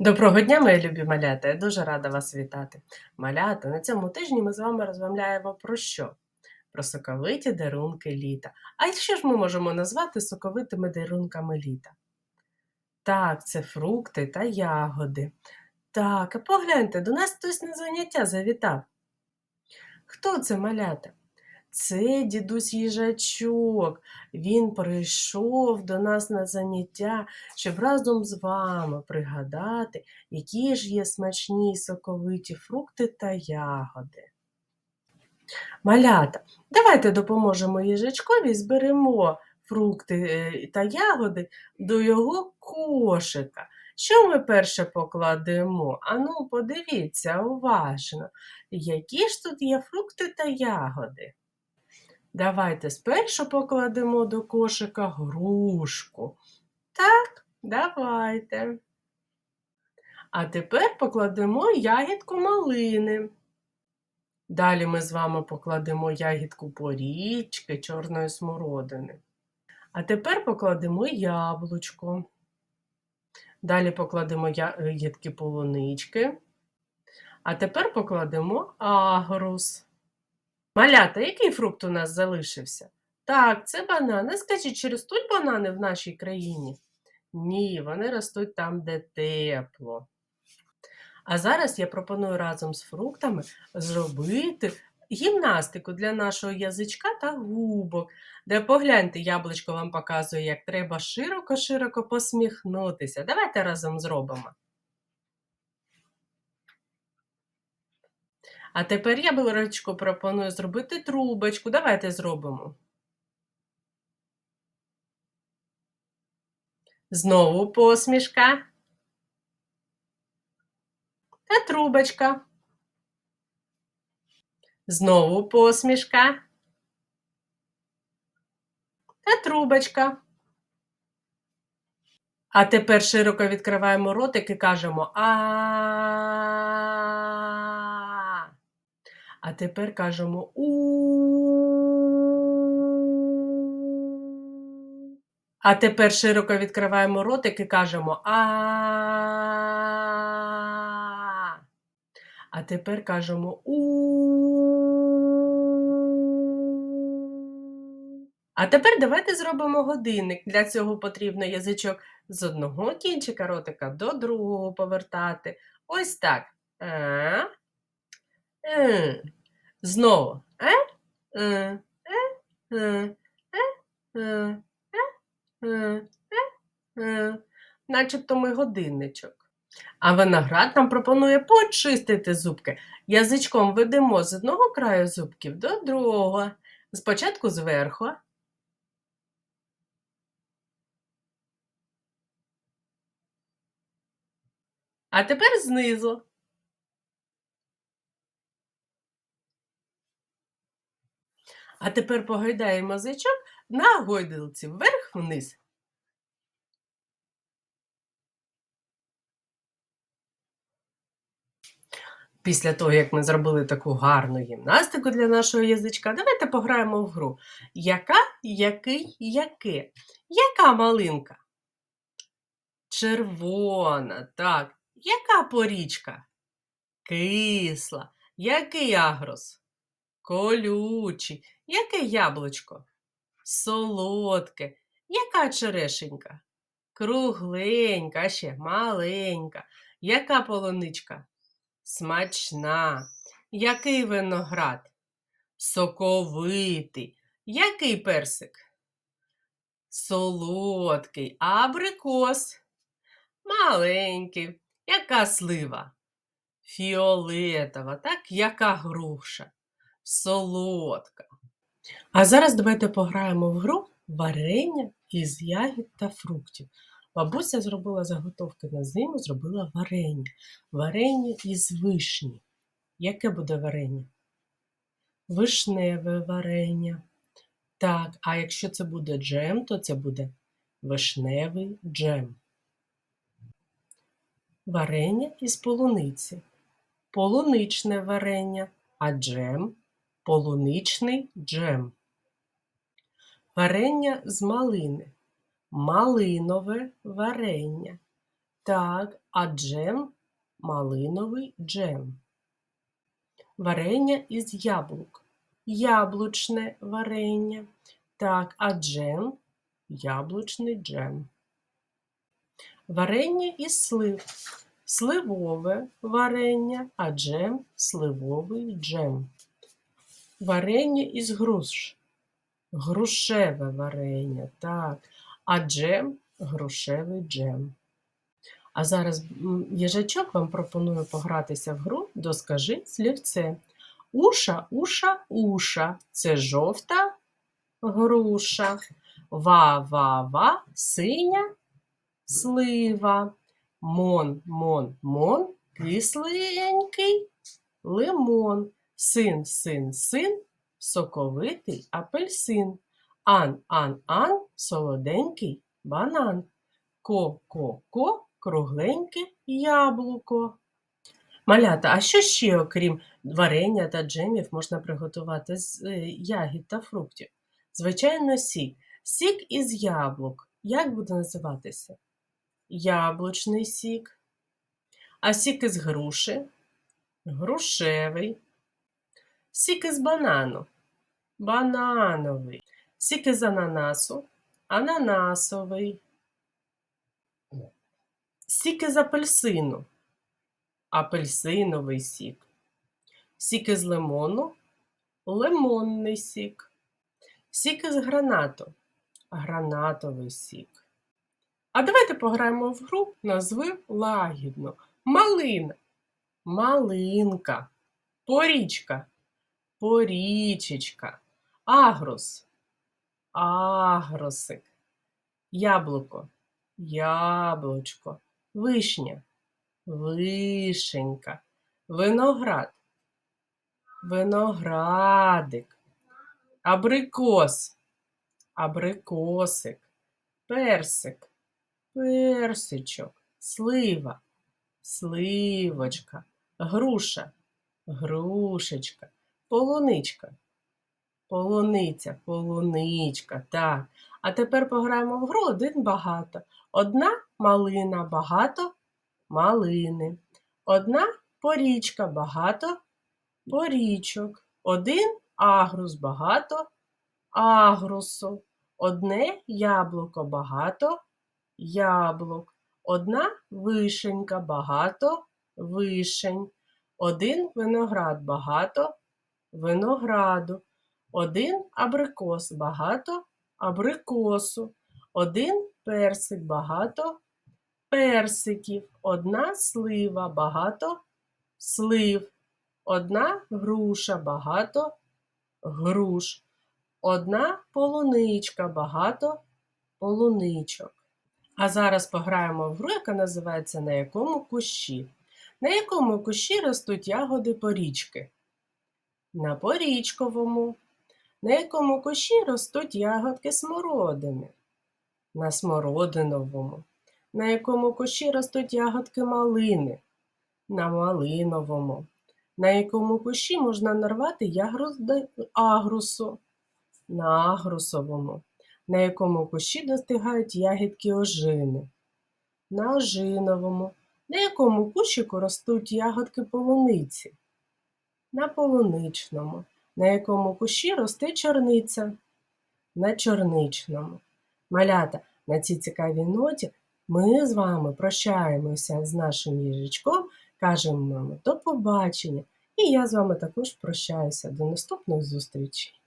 Доброго дня, мої любі малята! Я дуже рада вас вітати. Малята, на цьому тижні ми з вами розмовляємо про що? Про соковиті дарунки літа. А що ж ми можемо назвати соковитими дарунками літа? Так, це фрукти та ягоди. Так, а погляньте, до нас хтось на заняття завітав. Хто це малята? Це дідусь їжачок. Він прийшов до нас на заняття, щоб разом з вами пригадати, які ж є смачні й соковиті фрукти та ягоди. Малята, давайте допоможемо їжачкові зберемо фрукти е, та ягоди до його кошика. Що ми перше покладемо? Ану, подивіться уважно, які ж тут є фрукти та ягоди. Давайте спершу покладемо до кошика грушку. Так, давайте. А тепер покладемо ягідку малини. Далі ми з вами покладемо ягідку порічки чорної смородини. А тепер покладемо яблучко. Далі покладемо ягідки полунички. А тепер покладемо агрус. Малята, який фрукт у нас залишився? Так, це банани. Скажіть, чи ростуть банани в нашій країні? Ні, вони ростуть там, де тепло. А зараз я пропоную разом з фруктами зробити гімнастику для нашого язичка та губок, де погляньте, яблучко вам показує, як треба широко-широко посміхнутися. Давайте разом зробимо. А тепер я Белорочку пропоную зробити трубочку. Давайте зробимо. Знову посмішка. Та трубочка. Знову посмішка. Та трубочка. А тепер широко відкриваємо ротик і кажемо а. А тепер кажемо у. А тепер широко відкриваємо ротик і кажемо а. А тепер кажемо у. А тепер давайте зробимо годинник. Для цього потрібно язичок з одного кінчика ротика до другого повертати. Ось так. А, е. Знову. Е, е, е, е, е, е, Начебто ми годинничок. А виноград нам пропонує почистити зубки. Язичком ведемо з одного краю зубків до другого. Спочатку зверху. А тепер знизу. А тепер погайдаємо язичок на гойдалці вверх-вниз. Після того, як ми зробили таку гарну гімнастику для нашого язичка, давайте пограємо в гру. Яка, який, яке? Яка малинка? Червона, так. Яка порічка? Кисла. Який агрос? Колючий. Яке яблучко? Солодке. Яка черешенька? Кругленька, ще маленька. Яка полуничка? Смачна. Який виноград? Соковитий. Який персик? Солодкий. Абрикос. Маленький. Яка слива? Фіолетова, так, яка груша? Солодка. А зараз давайте пограємо в гру варення із ягід та фруктів. Бабуся зробила заготовки на зиму, зробила варення. Варення із вишні. Яке буде варення? Вишневе варення. Так, а якщо це буде джем, то це буде вишневий джем. Варення із полуниці. Полуничне варення, а джем полуничний джем. Варення з малини. Малинове варення. Так, а джем малиновий джем. Варення із яблук. Яблучне варення. Так, а джем яблучний джем. Варення із слив. Сливове варення, а джем сливовий джем. Варення із груш. Грушеве варення, так. А джем грушевий джем. А зараз їжачок вам пропонує погратися в гру Доскажи слівце. Уша, уша, уша. Це жовта груша. Ва-ва-ва, синя слива. Мон, мон, мон, кисленький лимон. Син, син, син, соковитий апельсин. Ан, ан, ан, солоденький банан. Ко, ко, ко, кругленьке яблуко. Малята, а що ще, окрім варення та джемів, можна приготувати з е, ягід та фруктів? Звичайно, сік. Сік із яблук. Як буде називатися? Яблучний сік. А сік із груші? Грушевий. Сік із банану. Банановий. Сік із ананасу. Ананасовий. Сік із апельсину. Апельсиновий сік. Сік із лимону. Лимонний сік. Сік із гранату. Гранатовий сік. А давайте пограємо в гру назви лагідно. Малина. Малинка. Порічка. Порічечка. Агрус. Агросик. Яблуко. Яблучко. Вишня. Вишенька. Виноград. Виноградик. Абрикос. Абрикосик. Персик. Персичок. Слива. Сливочка. Груша. Грушечка. Полуничка. Полуниця, полуничка. Так. А тепер пограємо в гру один багато. Одна малина, багато малини. Одна порічка, багато порічок. Один агрус, багато агрусу. Одне яблуко, багато яблук. Одна вишенька, багато вишень. Один виноград, багато винограду. Один абрикос, багато абрикосу. Один персик, багато персиків. Одна слива, багато слив. Одна груша, багато груш. Одна полуничка, багато полуничок. А зараз пограємо в гру, яка називається На якому кущі. На якому кущі ростуть ягоди порічки? На порічковому. На якому кущі ростуть ягодки смородини? На смородиновому. На якому кущі ростуть ягодки малини? На малиновому. На якому кущі можна нарвати ягоди агрусу? На агрусовому. На якому кущі достигають ягідки ожини? На ожиновому. На якому кущику ростуть ягодки полуниці? На полуничному. На якому кущі росте чорниця? На чорничному. Малята, на цій цікавій ноті ми з вами прощаємося з нашим їжачком, кажемо вам до побачення. І я з вами також прощаюся. До наступних зустрічей!